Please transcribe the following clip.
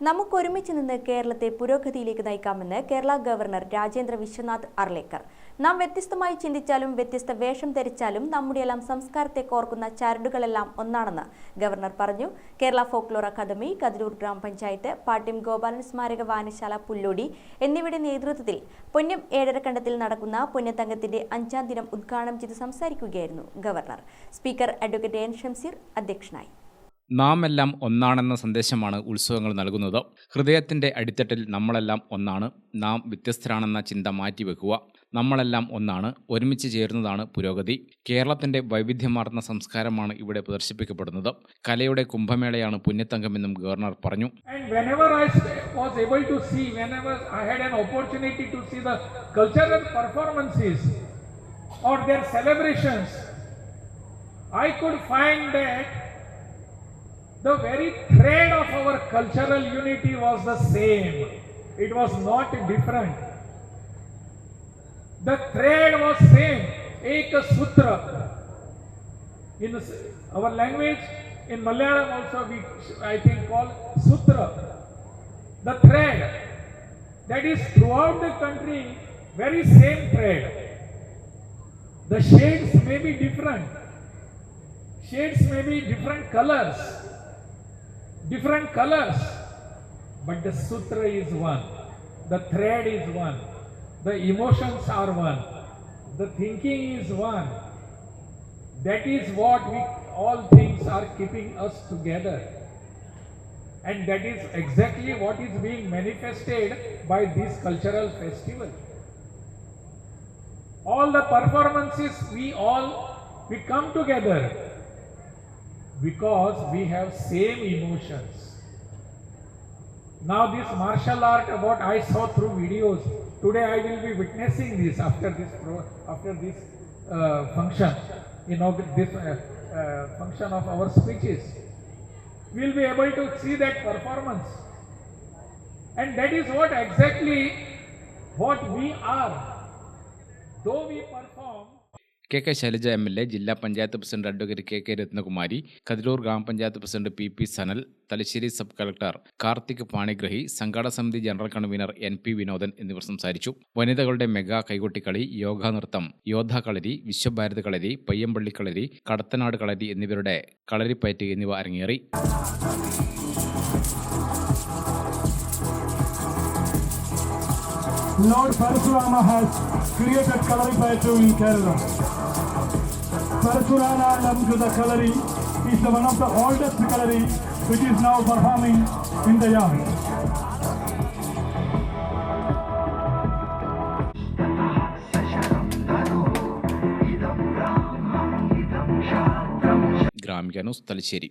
നമുക്കൊരുമിച്ച് നിന്ന് കേരളത്തെ പുരോഗതിയിലേക്ക് നയിക്കാമെന്ന് കേരള ഗവർണർ രാജേന്ദ്ര വിശ്വനാഥ് അർലേക്കർ. നാം വ്യത്യസ്തമായി ചിന്തിച്ചാലും വ്യത്യസ്ത വേഷം ധരിച്ചാലും നമ്മുടെയെല്ലാം സംസ്കാരത്തെ കോർക്കുന്ന ചരടുകളെല്ലാം ഒന്നാണെന്ന് ഗവർണർ പറഞ്ഞു. കേരള ഫോക്ലോർ അക്കാദമി കതിരൂർ ഗ്രാമപഞ്ചായത്ത് പാട്യം ഗോപാലൻ സ്മാരക വായനശാല പുല്ലോടി എന്നിവയുടെ നേതൃത്വത്തിൽ പൊന്നം ഏഴരക്കണ്ടത്തിൽ നടക്കുന്ന പൊന്നത്തങ്കത്തിന്റെ അഞ്ചാം ദിനം ഉദ്ഘാടനം ചെയ്ത് സംസാരിക്കുകയായിരുന്നു governor. Speaker advocate N. Shamseer അധ്യക്ഷനായി. നാം എല്ലാം ഒന്നാണെന്ന സന്ദേശമാണ് ഉത്സവങ്ങൾ നൽകുന്നത്. ഹൃദയത്തിന്റെ അടിത്തട്ടിൽ നമ്മളെല്ലാം ഒന്നാണ്. നാം വ്യത്യസ്തരാണെന്ന ചിന്ത മാറ്റിവെക്കുക. നമ്മളെല്ലാം ഒന്നാണ്. ഒരുമിച്ച് ചേരുന്നതാണ് പുരോഗതി. കേരളത്തിന്റെ വൈവിധ്യമാർന്ന സംസ്കാരമാണ് ഇവിടെ പ്രദർശിപ്പിക്കപ്പെടുന്നത്. കലയുടെ കുംഭമേളയാണ് പുണ്യത്തങ്കമെന്നും ഗവർണർ പറഞ്ഞു. I could find that the very thread of our cultural unity was the same. It was not different. The thread was same. Ek sutra. In our language, in Malayalam also we, I think, call sutra. The thread that is throughout the country, very same thread. The shades may be different. Shades may be different colors. Different colors. But the sutra is one. The thread is one. The emotions are one. The thinking is one. That is what we all things are keeping us together. And that is exactly what is being manifested by this cultural festival. All the performances, we all, we come together because we have same emotions. Now this martial art, what I saw through videos, today I will be witnessing this after this pro, after this uh, function, you know, this uh, uh, function of our speeches. We will be able to see that performance. And that is what exactly what we are. Though we perform, K K Shailaja M L A ജില്ലാ panchayat president advocate K K Rathnakumari Kathirur gram panchayat president P P Sanal Thalassery sub collector Karthik Panigrahi സംഘാടക സമിതി general convener N P Vinodan എന്നിവർ സംസാരിച്ചു വനിതകളുടെ mega കൈകൊട്ടിക്കളി യോഗാ നൃത്തം യോദ്ധ കളരി വിശ്വഭാരത് കളരി പയ്യമ്പള്ളി കളരി കടത്തനാട് കളരി എന്നിവരുടെ കളരിപ്പയറ്റ് എന്നിവ അരങ്ങേറി Lord Parasurama has created Kalari Payatu in Kerala. Parasurana Namjuda Kalari is the one of the oldest Kalari which is now performing in the yard. Gramika news Thalassery